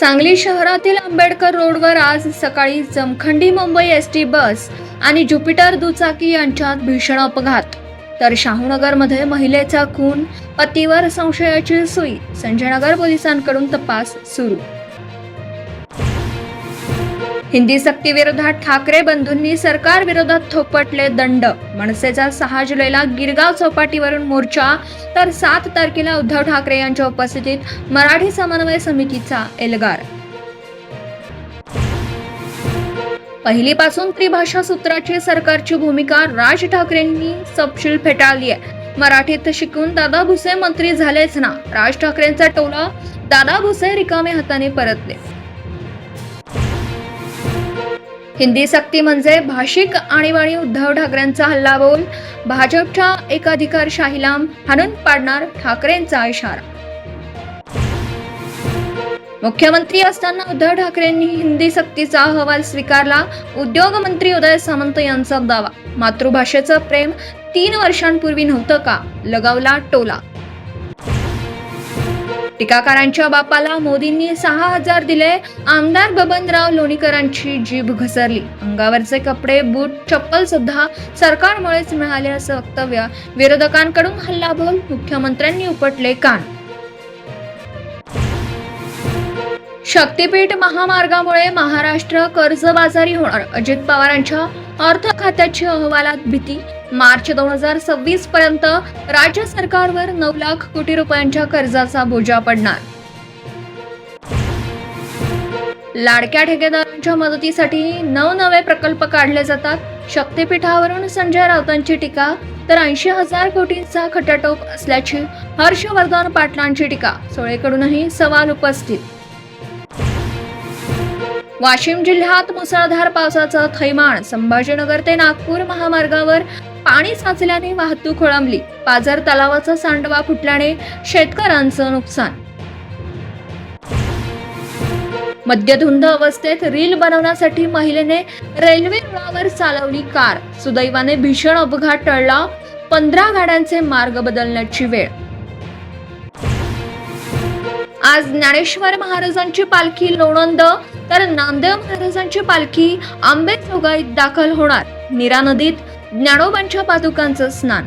सांगली शहरातील आंबेडकर रोडवर आज सकाळी Jamkhandi Mumbai S T bus आणि ज्युपिटर दुचाकी यांच्यात भीषण अपघात. तर शाहूनगरमध्ये महिलेचा खून पतीवर संशयाची सुई संजयनगर पोलिसांकडून तपास सुरू. हिंदी सक्तीविरोधात ठाकरे बंधूंनी सरकार विरोधात थोपटले दंड. मनसेचा सहा जुलैला गिरगाव चौपाटीवरून मोर्चा. तर सात तारखेला उद्धव ठाकरे यांच्या उपस्थितीत मराठी समन्वय समितीचा एल्गार. पहिलीपासून त्रिभाषा सूत्राची सरकारची भूमिका राज ठाकरेंनी सपशील फेटाळली आहे मराठीत शिकून दादा भुसे मंत्री झालेच ना. राज ठाकरेंचा टोला दादा भुसे रिकामे हाताने परतले. हिंदी सक्ती म्हणजे भाषिक आणीबाणी उद्धव ठाकरेंचा हल्लाबोल भाजपच्या एकाधिकारशाहीला हाणून पाडणार ठाकरेंचा इशारा. मुख्यमंत्री असताना उद्धव ठाकरेंनी हिंदी सक्तीचा अहवाल स्वीकारला उद्योग मंत्री उदय सामंत यांचा दावा. मातृभाषेचं प्रेम तीन वर्षांपूर्वी नव्हतं का? लगावला टोला. टीकाकारांच्या बापाला मोदींनी सहा हजार दिले. आमदार बबनराव लोणीकरांची जीभ घसरली. अंगावरचे कपडे बूट चप्पल सुद्धा सरकारमुळेच मिळाले असं वक्तव्य विरोधकांकडून हल्लाबोल मुख्यमंत्र्यांनी उपटले कान. शक्तीपीठ महामार्गामुळे महाराष्ट्र कर्जबाजारी होणार. अजित पवारांच्या अर्थ खात्याची अहवालात भीती मार्च दोन हजार सव्वीस पर्यंत राज्य सरकारवर नऊ लाख कोटी रुपयांच्या कर्जाचा बोजा पडणार. लाडक्या ठेकेदारांच्या मदतीसाठी नवनवे प्रकल्प काढले जातात. शक्तीपीठावरून संजय राऊतांची टीका तर ऐंशी हजार कोटींचा खटाटोप असल्याची हर्षवर्धन पाटलांची टीका सोळेकडूनही सवाल उपस्थित. वाशिम जिल्ह्यात मुसळधार पावसाचं थैमान संभाजीनगर ते नागपूर महामार्गावर पाणी साचल्याने वाहतूक खोळंबली. पाझर तलावाचा सांडवा फुटल्याने शेतकऱ्यांचं नुकसान. मद्यधुंद अवस्थेत रील बनवण्यासाठी महिलेने रेल्वे रुळावर चालवली कार. सुदैवाने भीषण अपघात टळला. पंधरा गाड्यांचे मार्ग बदलण्याची वेळ. आज ज्ञानेश्वर महाराजांची पालखी लोणंद तर नामदेव महाराजांची पालखी आंबेजोगाईत दाखल होणार. नीरा नदीत ज्ञानोबांच्या पादुकांचं स्नान.